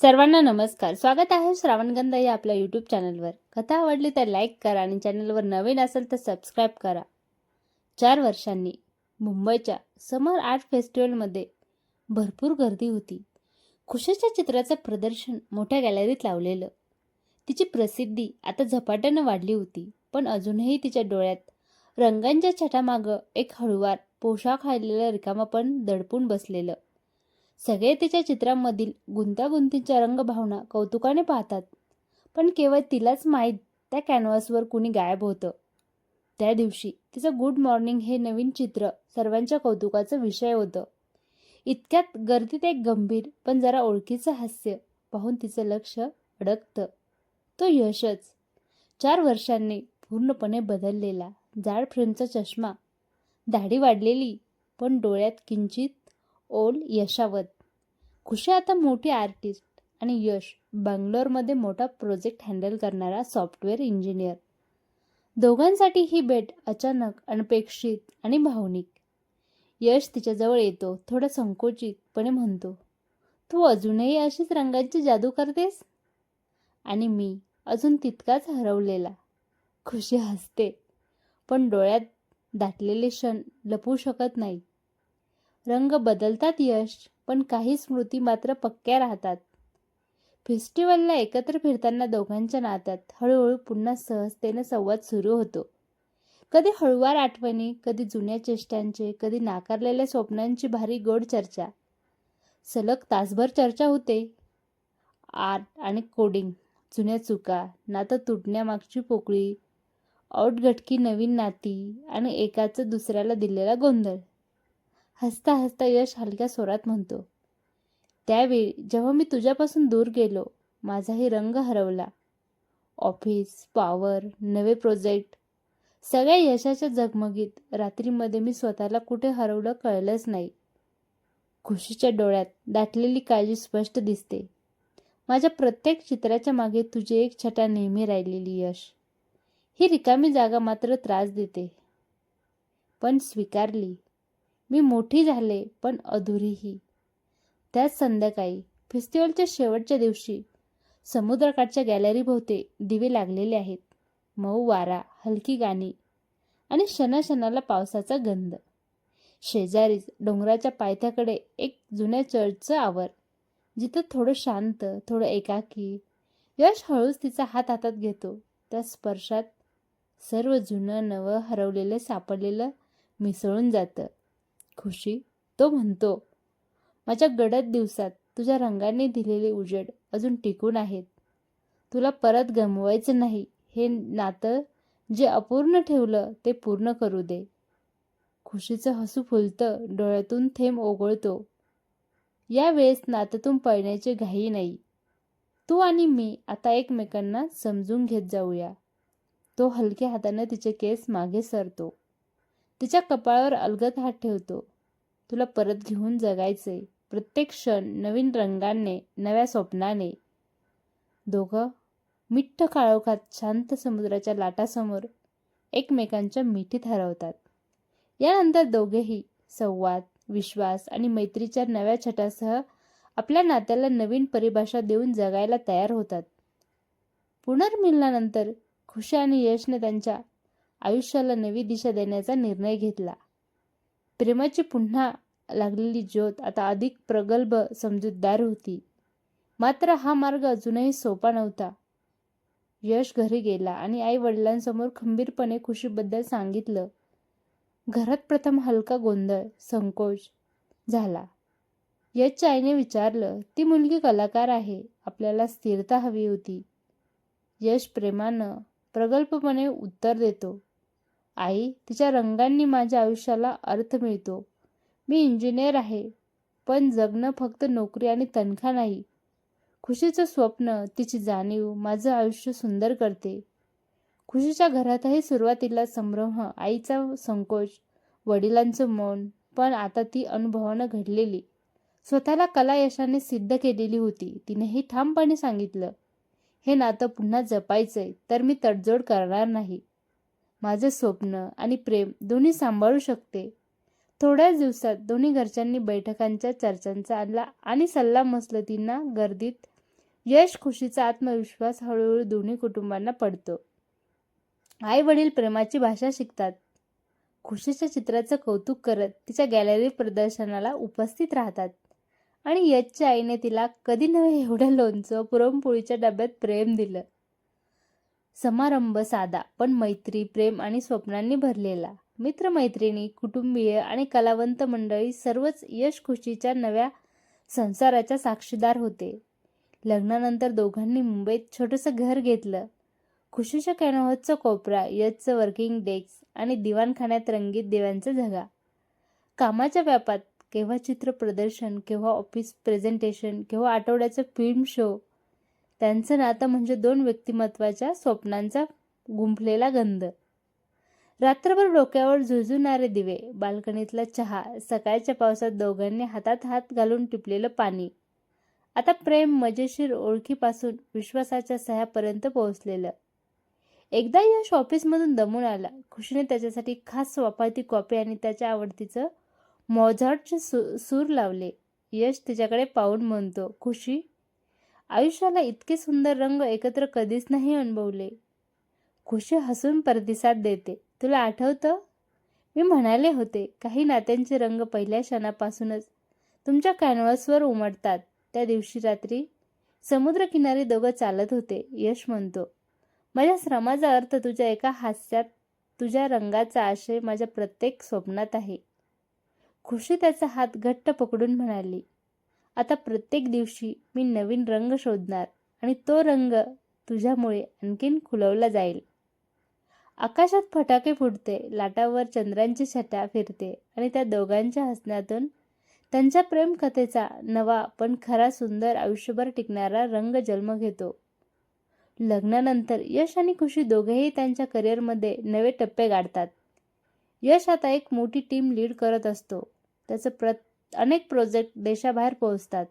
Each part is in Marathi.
सर्वांना नमस्कार. स्वागत आहे श्रावणगंधा या आपल्या यूट्यूब चॅनलवर कथा आवडली तर लाईक करा आणि चॅनलवर नवीन असेल तर सबस्क्राईब करा. चार वर्षांनी मुंबईच्या समर आर्ट फेस्टिवलमध्ये भरपूर गर्दी होती. खुशीच्या चित्राचं प्रदर्शन मोठ्या गॅलरीत लावलेलं. तिची प्रसिद्धी आता झपाट्यानं वाढली होती पण अजूनही तिच्या डोळ्यात रंगांच्या छटामागं एक हळुवार पोशाख हाल्लेलं रिकामा पण दडपून बसलेलं. सगळे तिच्या चित्रांमधील गुंतागुंतीच्या रंगभावना कौतुकाने पाहतात. पण केवळ तिलाच माहीत त्या कॅनव्हासवर कुणी गायब होतं. त्या दिवशी तिचं गुड मॉर्निंग हे नवीन चित्र सर्वांच्या कौतुकाचा विषय होतं. इतक्यात गर्दीत एक गंभीर पण जरा ओळखीचं हास्य पाहून तिचं लक्ष अडकतं. तो यशच. चार वर्षांनी पूर्णपणे बदललेला. जाड फ्रेमचा चष्मा. दाढी वाढलेली. पण डोळ्यात किंचित ओल यशावत. खुशी आता मोठी आर्टिस्ट आणि यश बंगलोरमध्ये मोठा प्रोजेक्ट हँडल करणारा सॉफ्टवेअर इंजिनियर. दोघांसाठी ही भेट अचानक अनपेक्षित आणि भावनिक. यश तिच्याजवळ येतो थोडं संकोचितपणे म्हणतो तू अजूनही अशीच रंगाची जादू करतेस? आणि मी अजून तितकाच हरवलेला खुशी हसते पण डोळ्यात दाटलेले क्षण लपवू शकत नाही रंग बदलतात यश. पण काही स्मृती मात्र पक्क्या राहतात. फेस्टिवलला एकत्र फिरताना दोघांच्या नात्यात हळूहळू पुन्हा सहजतेने संवाद सुरू होतो. कधी हळुवार आठवणी कधी जुन्या चेष्टांचे कधी नाकारलेल्या स्वप्नांची भारी गोड चर्चा. सलग तासभर चर्चा होते. आर्ट आणि कोडिंग जुन्या चुका नातं तुटण्यामागची पोकळी औटघटकी नवीन नाती आणि एकाचं दुसऱ्याला दिलेला गोंधळ. हसता हसता यश हलक्या स्वरात म्हणतो त्यावेळी जेव्हा मी तुझ्यापासून दूर गेलो माझाही रंग हरवला. ऑफिस पॉवर नवे प्रोजेक्ट सगळ्या यशाच्या जगमगीत रात्रीमध्ये मी स्वतःला कुठे हरवलं कळलंच नाही. खुशीच्या डोळ्यात दाटलेली काळजी स्पष्ट दिसते. माझ्या प्रत्येक चित्राच्या मागे तुझी एक छटा नेहमी राहिलेली यश. ही रिकामी जागा मात्र त्रास देते. पण स्वीकारली मी मोठी झाले पण अधुरीही. त्याच संध्याकाळी फेस्टिवलच्या शेवटच्या दिवशी समुद्रकाठच्या गॅलरीभोवते दिवे लागलेले आहेत. मऊ वारा हलकी गाणी आणि क्षणाक्षणाला पावसाचा गंध. शेजारीच डोंगराच्या पायथ्याकडे एक जुन्या चर्चचं आवर जिथं थोडं शांत थोडं एकाकी यश हळूच तिचा हात हातात घेतो. त्या स्पर्शात सर्व जुनं नवं हरवलेलं सापडलेलं मिसळून जातं. खुशी तो म्हणतो माझ्या गडद दिवसात तुझ्या रंगाने दिलेले उजेड अजून टिकून आहेत. तुला परत गमवायचं नाही. हे नातं जे अपूर्ण ठेवलं ते पूर्ण करू दे. खुशीचं हसू फुलतं डोळ्यातून थेंब ओघळतो. यावेळेस नात्यातून पळण्याची घाई नाही. तू आणि मी आता एकमेकांना समजून घेत जाऊया. तो हलक्या हाताने तिचे केस मागे सरतो. तिच्या कपाळावर अलगद हात ठेवतो. तुला परत घेऊन जगायचंय. प्रत्येक क्षण नवीन रंगाने नव्या स्वप्नाने. दोघं मिठ्ठ काळोखात शांत समुद्राच्या लाटासमोर एकमेकांच्या मिठीत हरवतात. यानंतर दोघेही संवाद विश्वास आणि मैत्रीच्या नव्या छटासह आपल्या नात्याला नवीन परिभाषा देऊन जगायला तयार होतात. पुनर्मिलनानंतर खुशी आणि यशने त्यांच्या आयुष्याला नवी दिशा देण्याचा निर्णय घेतला. प्रेमाची पुन्हा लागलेली ज्योत आता अधिक प्रगल्भ समजूतदार होती. मात्र हा मार्ग अजूनही सोपा नव्हता. यश घरी गेला आणि आई वडिलांसमोर खंबीरपणे खुशीबद्दल सांगितलं. घरात प्रथम हलका गोंधळ संकोच झाला. यशच्या आईने विचारलं ती मुलगी कलाकार आहे आपल्याला स्थिरता हवी होती. यश प्रेमानं प्रगल्भपणे उत्तर देतो. आई तिच्या रंगांनी माझ्या आयुष्याला अर्थ मिळतो. मी इंजिनियर आहे पण जगणं फक्त नोकरी आणि तनखा नाही. खुशीचं स्वप्न तिची जाणीव माझं आयुष्य सुंदर करते. खुशीच्या घरातही सुरुवातीला संभ्रम आईचा संकोच वडिलांचं मौन पण आता ती अनुभवानं घडलेली. स्वतःला कला यशाने सिद्ध केलेली होती तिनेही ठामपणे सांगितलं. हे नातं पुन्हा जपायचंय तर मी तडजोड करणार नाही. माझं स्वप्न आणि प्रेम दोन्ही सांभाळू शकते. थोड्याच दिवसात दोन्ही घरच्यांनी बैठकांच्या चर्चांचा आणला आणि सल्ला मसलतींना गर्दीत यश खुशीचा आत्मविश्वास हळूहळू दोन्ही कुटुंबांना पडतो. आई वडील प्रेमाची भाषा शिकतात. खुशीच्या चित्राचं कौतुक करत तिच्या गॅलरी प्रदर्शनाला उपस्थित राहतात. आणि यशच्या आईने तिला कधी नव्हे एवढं लोणचं पुरणपोळीच्या डब्यात प्रेम दिलं. समारंभ साधा पण मैत्री प्रेम आणि स्वप्नांनी भरलेला. मित्रमैत्रिणी कुटुंबीय आणि कलावंत मंडळी सर्वच यश खुशीच्या नव्या संसाराच्या साक्षीदार होते. लग्नानंतर दोघांनी मुंबईत छोटंसं घर घेतलं. खुशीच्या कॅनव्हासचा कोपरा यजचं वर्किंग डेस्क आणि दिवाणखान्यात रंगीत देवांचा झगा. कामाच्या व्यापात केव्हा चित्र प्रदर्शन केव्हा ऑफिस प्रेझेंटेशन केव्हा आठवड्याचं फिल्म शो त्यांचं नातं म्हणजे दोन व्यक्तिमत्वाच्या स्वप्नांचा गुंफलेला गंध. रात्रभर डोक्यावर झुळझुणारे दिवे बाल्कनीतला चहा सकाळच्या पावसात दोघांनी हातात हात घालून टिपलेलं पाणी. आता प्रेम मजेशीर ओळखीपासून विश्वासाच्या सह्यापर्यंत पोहोचलेलं. एकदा यश ऑफिसमधून दमून आला. खुशीने त्याच्यासाठी खास वापरती कॉपी आणि त्याच्या आवडतीचं मोझार्टचे सु सूर लावले. यश तिच्याकडे पाहून म्हणतो खुशी आयुष्याला इतके सुंदर रंग एकत्र कधीच नाही अनुभवले. खुशी हसून प्रतिसाद देते. तुला आठवतं? मी म्हणाले होते काही नात्यांचे रंग पहिल्या क्षणापासूनच तुमच्या कॅनव्हासवर उमटतात. त्या दिवशी रात्री समुद्रकिनारी दोघं चालत होते यश म्हणतो. माझ्या श्रमाचा अर्थ तुझ्या एका हास्यात तुझ्या रंगाचा आशय माझ्या प्रत्येक स्वप्नात आहे. खुशी त्याचा हात घट्ट पकडून म्हणाली आता प्रत्येक दिवशी मी नवीन रंग शोधणार आणि तो रंग तुझ्यामुळे आणखीन खुलवला जाईल. आकाशात फटाके फुटते लाटावर चंद्रांची छटा फिरते आणि त्या दोघांच्या हसण्यातून त्यांच्या प्रेमकथेचा नवा पण खरा सुंदर आयुष्यभर टिकणारा रंग जन्म घेतो. लग्नानंतर यश आणि खुशी दोघेही त्यांच्या करिअरमध्ये नवे टप्पे गाठतात यश आता एक मोठी टीम लीड करत असतो. त्याचं प्रत अनेक प्रोजेक्ट देशाबाहेर पोहोचतात.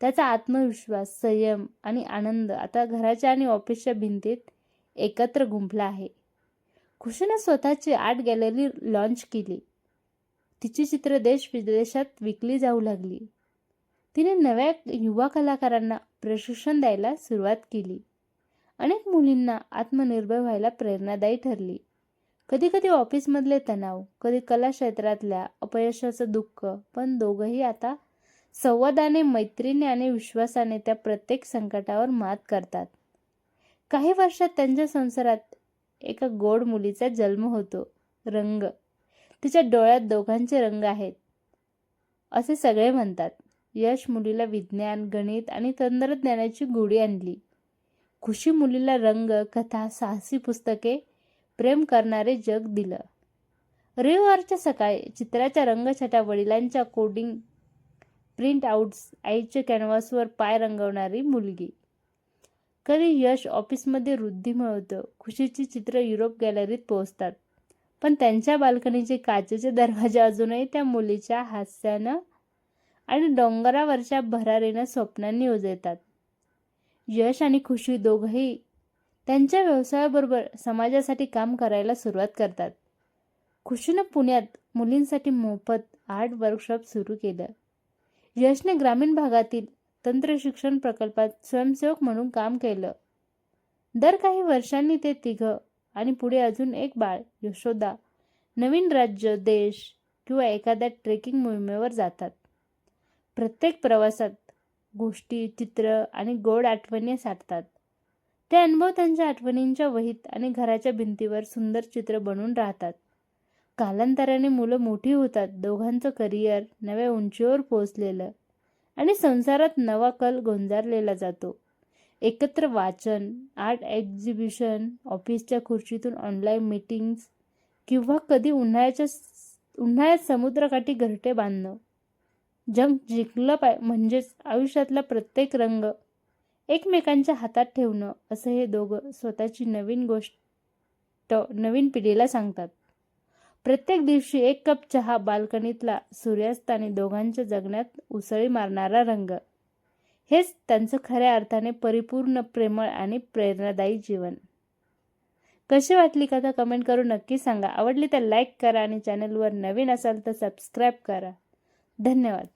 त्याचा आत्मविश्वास संयम आणि आनंद आता घराच्या आणि ऑफिसच्या भिंतीत एकत्र गुंफला आहे. खुशीनं स्वतःची आर्ट गॅलरी लॉन्च केली. तिची चित्र देश विदेशात विकली जाऊ लागली. तिने नव्या युवा कलाकारांना प्रशिक्षण द्यायला सुरुवात केली. अनेक मुलींना आत्मनिर्भर व्हायला प्रेरणादायी ठरली. कधी कधी ऑफिसमधले तणाव कधी कला क्षेत्रातल्या अपयशाचं दुःख पण दोघंही आता संवादाने मैत्रीने आणि विश्वासाने त्या प्रत्येक संकटावर मात करतात. काही वर्षात त्यांच्या संसारात एका गोड मुलीचा जन्म होतो रंग. तिच्या डोळ्यात दोघांचे रंग आहेत. असे सगळे म्हणतात. यश मुलीला विज्ञान गणित आणि तंत्रज्ञानाची गुढी आणली. खुशी मुलीला रंग कथा साहसी पुस्तके प्रेम करणारे जग दिलं. रविवारच्या सकाळी चित्राच्या रंगछटा वडिलांच्या कोडिंग प्रिंट आउट्स आईच्या कॅनव्हासवर पाय रंगवणारी मुलगी. कधी यश ऑफिसमध्ये वृद्धी मिळवतं खुशीची चित्र युरोप गॅलरीत पोहोचतात. पण त्यांच्या बाल्कनीचे काचेचे दरवाजे अजूनही त्या मुलीच्या हास्यानं आणि डोंगरावरच्या भरारीनं स्वप्नांनी उजळतात. यश आणि खुशी दोघंही त्यांच्या व्यवसायाबरोबर समाजासाठी काम करायला सुरुवात करतात. खुशीनं पुण्यात मुलींसाठी मोफत आर्ट वर्कशॉप सुरू केलं. यशने ग्रामीण भागातील तंत्रशिक्षण प्रकल्पात स्वयंसेवक म्हणून काम केलं. दर काही वर्षांनी ते तिघं आणि पुढे अजून एक बाळ यशोदा नवीन राज्य देश किंवा एखाद्या ट्रेकिंग मोहिमेवर जातात. प्रत्येक प्रवासात गोष्टी चित्र आणि गोड आठवणी साठतात ते अनुभव त्यांच्या आठवणींच्या वहीत आणि घराच्या भिंतीवर सुंदर चित्र बनून राहतात. कालांतराने मुलं मोठी होतात दोघांचं करिअर नव्या उंचीवर पोचलेलं आणि संसारात नवा कल गोंजारलेला जातो. एकत्र वाचन आर्ट एक्झिबिशन ऑफिसच्या खुर्चीतून ऑनलाईन मीटिंग्स किंवा कधी उन्हाळ्याच्या उन्हाळ्यात समुद्रकाठी घरटे बांधणं. जग जिंकलं पाय म्हणजेच आयुष्यातला प्रत्येक रंग एकमेकांच्या हातात ठेवणं असं हे दोघं स्वतःची नवीन गोष्ट नवीन पिढीला सांगतात. प्रत्येक दिवशी एक कप चहा बाल्कनीतला सूर्यास्त आणि दोघांच्या जगण्यात उसळी मारणारा रंग. हेच त्यांचं खऱ्या अर्थाने परिपूर्ण प्रेमळ आणि प्रेरणादायी जीवन. कशी वाटली कथा कमेंट करून नक्की सांगा. आवडली तर लाईक करा आणि चॅनलवर नवीन असाल तर सबस्क्राईब करा. धन्यवाद.